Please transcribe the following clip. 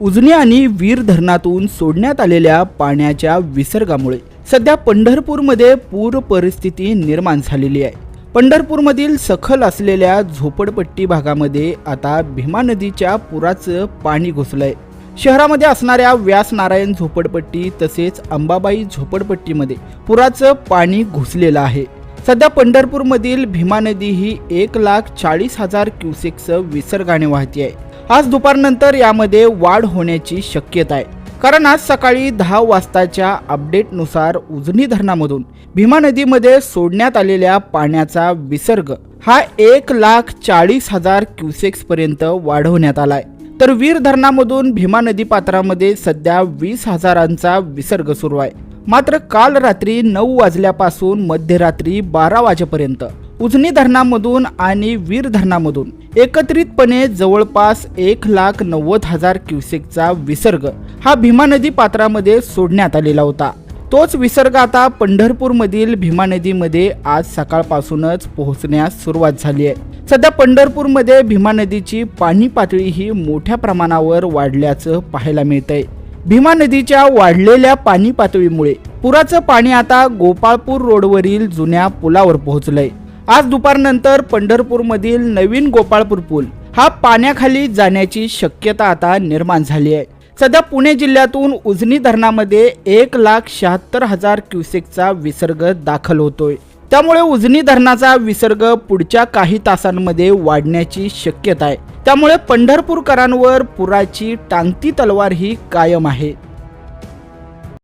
उजनी आणि वीर धरणातून सोडण्यात आलेल्या पाण्याच्या विसर्गामुळे सध्या पंढरपूरमध्ये पूर परिस्थिती निर्माण झालेली आहे. पंढरपूरमधील सखल असलेल्या झोपडपट्टी भागामध्ये आता भीमा नदीच्या पुराचं पाणी घुसलंय. शहरामध्ये असणाऱ्या व्यासनारायण झोपडपट्टी तसेच अंबाबाई झोपडपट्टीमध्ये पुराचं पाणी घुसलेलं आहे. सध्या पंढरपूरमधील भीमा नदी ही एक लाख चाळीस हजार क्युसेकचं विसर्गाने वाहती आहे. आज दुपारनंतर यामध्ये वाढ होण्याची शक्यता आहे. कारण आज सकाळी दहा वाजताच्या अपडेटनुसार उजनी धरणामधून भीमा नदीमध्ये सोडण्यात आलेल्या पाण्याचा विसर्ग हा एक लाख चाळीस हजार क्युसेक्स पर्यंत वाढवण्यात आलाय. तर वीर धरणामधून भीमा नदी पात्रामध्ये सध्या वीस हजारांचा विसर्ग सुरू आहे. मात्र काल रात्री नऊ वाजल्यापासून मध्यरात्री बारा वाजेपर्यंत उजनी धरणामधून आणि वीर धरणामधून एकत्रितपणे जवळपास एक लाख नव्वद हजार क्युसेकचा विसर्ग हा भीमा नदी पात्रामध्ये सोडण्यात आलेला होता. तोच विसर्ग आता पंढरपूरमधील भीमा नदीमध्ये आज सकाळपासूनच पोहोचण्यास सुरुवात झाली आहे. सध्या पंढरपूरमध्ये भीमा नदीची पाणी पातळी ही मोठ्या प्रमाणावर वाढल्याचं पाहायला मिळतंय. भीमा नदीच्या वाढलेल्या पाणी पातळीमुळे पुराचं पाणी आता गोपाळपूर रोडवरील जुन्या पुलावर पोहोचलंय. आज दुपारनंतर पंढरपूरमधील नवीन गोपाळपूर पूल हा पाण्याखाली जाण्याची शक्यता आता निर्माण झाली आहे. सध्या पुणे जिल्ह्यातून उजनी धरणामध्ये एक लाख शहात्तर हजार क्युसेकचा विसर्ग दाखल होतोय. त्यामुळे उजनी धरणाचा विसर्ग पुढच्या काही तासांमध्ये वाढण्याची शक्यता आहे. त्यामुळे पंढरपूरकरांवर पुराची टांगती तलवार ही कायम आहे.